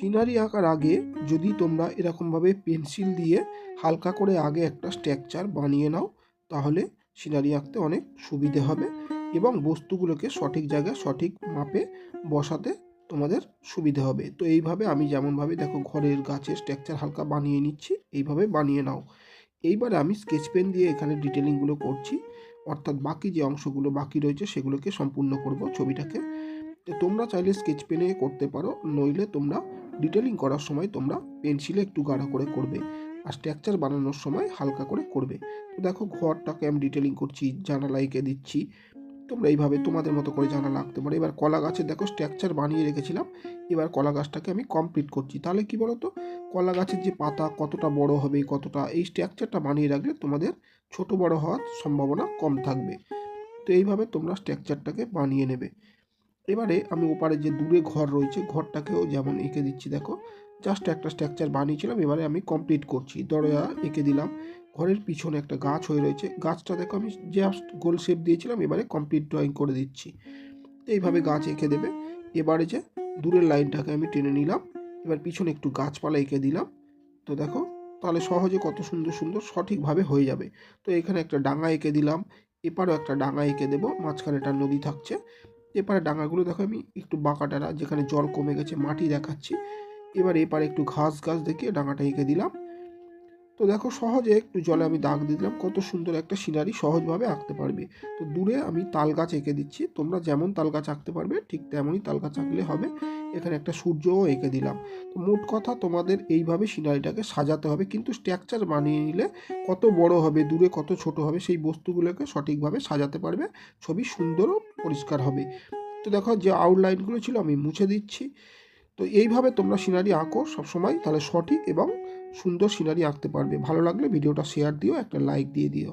Scenery আঁকার আগে যদি তোমরা এরকমভাবে পেন্সিল দিয়ে হালকা করে আগে একটা স্ট্রাকচার বানিয়ে নাও, তাহলে সিনারি আঁকতে অনেক সুবিধে হবে এবং বস্তুগুলোকে সঠিক জায়গায় সঠিক মাপে বসাতে তোমাদের সুবিধে হবে। তো এইভাবে আমি যেমনভাবে দেখো ঘরের গাছের স্ট্রাকচার হালকা বানিয়ে নিচ্ছি, এইভাবে বানিয়ে নাও। এইবারে আমি স্কেচ পেন দিয়ে এখানে ডিটেলিংগুলো করছি, অর্থাৎ বাকি যে অংশগুলো বাকি রয়েছে সেগুলোকে সম্পূর্ণ করব ছবিটাকে। তোমরা চাইলে স্কেচ পেনে করতে পারো, নইলে তোমরা ডিটেলিং করার সময় তোমরা পেন্সিলে একটু গাঢ় করে করবে আর স্ট্রাকচার বানানোর সময় হালকা করে করবে। তো দেখো ঘরটাকে আমি ডিটেলিং করছি, জানালা এঁকে দিচ্ছি, তোমরা এইভাবে তোমাদের মতো করে জানালা আঁকতে পারো। এবার কলা গাছের দেখো স্ট্রাকচার বানিয়ে রেখেছিলাম, এবার কলা গাছটাকে আমি কমপ্লিট করছি। তাহলে কি বলো তো কলা গাছের যে পাতা কতটা বড় হবে, কতটা, এই স্ট্রাকচারটা বানিয়ে রাখলে তোমাদের ছোট বড় হওয়ার সম্ভাবনা কম থাকবে। তো এইভাবে তোমরা স্ট্রাকচারটাকে বানিয়ে নেবে। এবারে আমি ওপারে যে দূরে ঘর রয়েছে, ঘরটাকেও যেমন এঁকে দিচ্ছি, দেখো। জাস্ট একটা স্ট্রাকচার বানিয়েছিলাম, এবারে আমি কমপ্লিট করছি। দরজা এঁকে দিলাম। ঘরের পিছনে একটা গাছ হয়ে রয়েছে। গাছটা দেখো, আমি জাস্ট গোল শেপ দিয়েছিলাম, এবারে কমপ্লিট ড্রয়িং করে দিচ্ছি। এইভাবে গাছ এঁকে দেবে। এবারে যে দূরের লাইনটাকে আমি টেনে নিলাম। এবার পিছনে একটু গাছপালা এঁকে দিলাম। তো দেখো, তাহলে সহজে কত সুন্দর সুন্দর সঠিকভাবে হয়ে যাবে। তো এখানে একটা ডাঙা এঁকে দিলাম। এপারেও একটা ডাঙা এঁকে দেবো। মাঝখানে একটা নদী থাকছে। এপারে ডাঙাগুলো দেখো আমি, একটু বাঁকা টানা যেখানে জল কমে গেছে, মাটি দেখাচ্ছি। এবার এপারে একটু ঘাস ঘাস দেখিয়ে ডাঙাটা এঁকে দিলাম। তো দেখো সহজে একটু জলে আমি দাগ দিয়ে দিলাম, কত সুন্দর একটা সিনারি সহজভাবে আঁকতে পারবে। তো দূরে আমি তাল গাছ এঁকে দিচ্ছি, তোমরা যেমন তাল গাছ আঁকতে পারবে, ঠিক তেমনই তাল গাছ আঁকলে হবে। এখানে একটা সূর্যও এঁকে দিলাম। তো মোট কথা তোমাদের এইভাবে সিনারিটাকে সাজাতে হবে, কিন্তু স্ট্রাকচার বানিয়ে নিলে কত বড় হবে, দূরে কত ছোট হবে, সেই বস্তুগুলোকে সঠিকভাবে সাজাতে পারবে। ছবি সুন্দর ও পরিষ্কার হবে। তো দেখো যে আউটলাইনগুলো ছিল আমি মুছে দিচ্ছি। তো এইভাবে তোমরা সিনারি আঁকো সবসময়, তাহলে সঠিক এবং সুন্দর সিনারি আঁকতে পারবে। ভালো লাগলে ভিডিওটা শেয়ার দিও, একটা লাইক দিয়ে দিও।